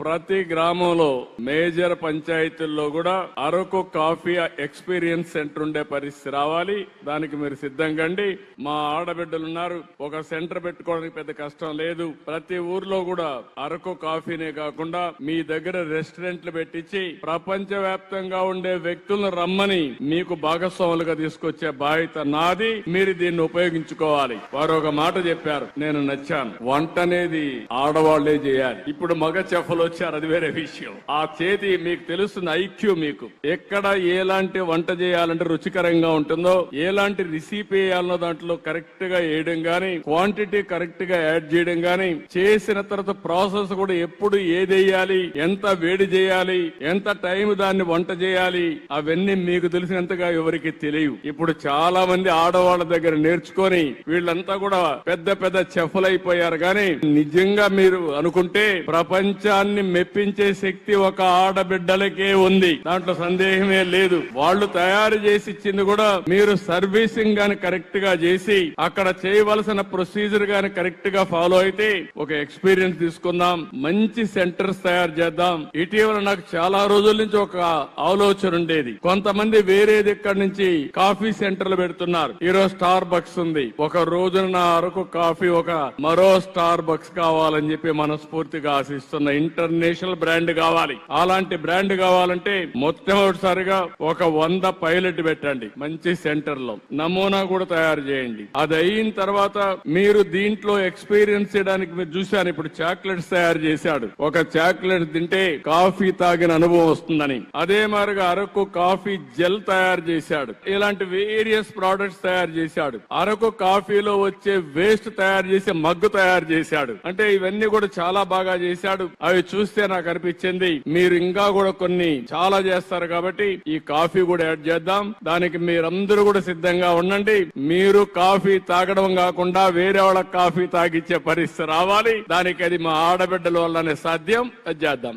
ప్రతి గ్రామంలో మేజర్ పంచాయతీల్లో కూడా అరకు కాఫీ ఎక్స్పీరియన్స్ సెంటర్ ఉండే పరిస్థితి రావాలి. దానికి మీరు సిద్ధంగా అండి మా ఆడబిడ్డలు ఉన్నారు. ఒక సెంటర్ పెట్టుకోవడానికి పెద్ద కష్టం లేదు. ప్రతి ఊర్లో కూడా అరకు కాఫీనే కాకుండా మీ దగ్గర రెస్టారెంట్లు పెట్టించి ప్రపంచ వ్యాప్తంగా ఉండే వ్యక్తులను రమ్మని మీకు భాగస్వాములుగా తీసుకొచ్చే బాధ్యత నాది. మీరు దీన్ని ఉపయోగించుకోవాలి. వారు ఒక మాట చెప్పారు. నేను నచ్చాను. వంట అనేది ఆడవాళ్ళే చేయాలి. ఇప్పుడు మగ చెఫలు వచ్చారు అది వేరే విషయం. ఆ చేతి మీకు తెలుస్తుంది ఐక్యూ మీకు. ఎక్కడ ఎలాంటి వంట చేయాలంటే రుచికరంగా ఉంటుందో ఎలాంటి రిసీప్ వేయాలనో దాంట్లో కరెక్ట్గా వేయడం గానీ క్వాంటిటీ కరెక్ట్గా యాడ్ చేయడం గానీ చేసిన తర్వాత ప్రాసెస్ కూడా ఎప్పుడు ఏది వేయాలి ఎంత వేడి చేయాలి ఎంత టైం దాన్ని వంట చేయాలి అవన్నీ మీకు తెలిసినంతగా ఎవరికి తెలియవు. ఇప్పుడు చాలా మంది ఆడవాళ్ళ దగ్గర నేర్చుకొని వీళ్ళంతా కూడా పెద్ద పెద్ద చెఫలైపోయారు కానీ నిజంగా మీరు అనుకుంటే ప్రపంచాన్ని మెప్పించే శక్తి ఒక ఆడబిడ్డలకే ఉంది. దాంట్లో సందేహమే లేదు. వాళ్ళు తయారు చేసి ఇచ్చింది కూడా మీరు సర్వీసింగ్ గాని కరెక్ట్గా చేసి అక్కడ చేయవలసిన ప్రొసీజర్ గాని కరెక్ట్గా ఫాలో అయితే ఒక ఎక్స్పీరియన్స్ తీసుకుందాం. మంచి సెంటర్స్ తయారు చేద్దాం. ఇటీవల నాకు చాలా రోజుల నుంచి ఒక ఆలోచన ఉండేది. కొంతమంది వేరేది ఇక్కడ నుంచి కాఫీ సెంటర్లు పెడుతున్నారు. ఈరోజు స్టార్ బక్స్ ఉంది. ఒక రోజున నా అరకు కాఫీ ఒక మరో స్టార్ బక్స్ కావాలని చెప్పి మనస్ఫూర్తిగా ఆశిస్తున్న ఇంటర్ ఇంటర్నేషనల్ బ్రాండ్ కావాలి. అలాంటి బ్రాండ్ కావాలంటే మొట్టమొదటిసారిగా ఒక వంద పైలట్ పెట్టండి. మంచి సెంటర్లో నమూనా కూడా తయారు చేయండి. అది అయిన తర్వాత మీరు దీంట్లో ఎక్స్పీరియన్స్ చేయడానికి మీరు చూశాను ఇప్పుడు చాక్లెట్స్ తయారు చేశాడు. ఒక చాక్లెట్ తింటే కాఫీ తాగిన అనుభవం వస్తుందని. అదే మాదిరిగా అరకు కాఫీ జెల్ తయారు చేశాడు. ఇలాంటి వేరియస్ ప్రోడక్ట్స్ తయారు చేశాడు. అరకు కాఫీలో వచ్చే వేస్ట్ తయారు చేసే మగ్గు తయారు చేశాడు. అంటే ఇవన్నీ కూడా చాలా బాగా చేశాడు. అవి చూస్తే నాకు అనిపించింది మీరు ఇంకా కూడా కొన్ని చాలా చేస్తారు కాబట్టి ఈ కాఫీ కూడా యాడ్ చేద్దాం. దానికి మీరందరూ కూడా సిద్ధంగా ఉండండి. మీరు కాఫీ తాగడం కాకుండా వేరే వాళ్ళకి కాఫీ తాగిచ్చే పరిస్థితి రావాలి. దానికి అది మా ఆడబిడ్డల వల్లనే సాధ్యం. అది చేద్దాం.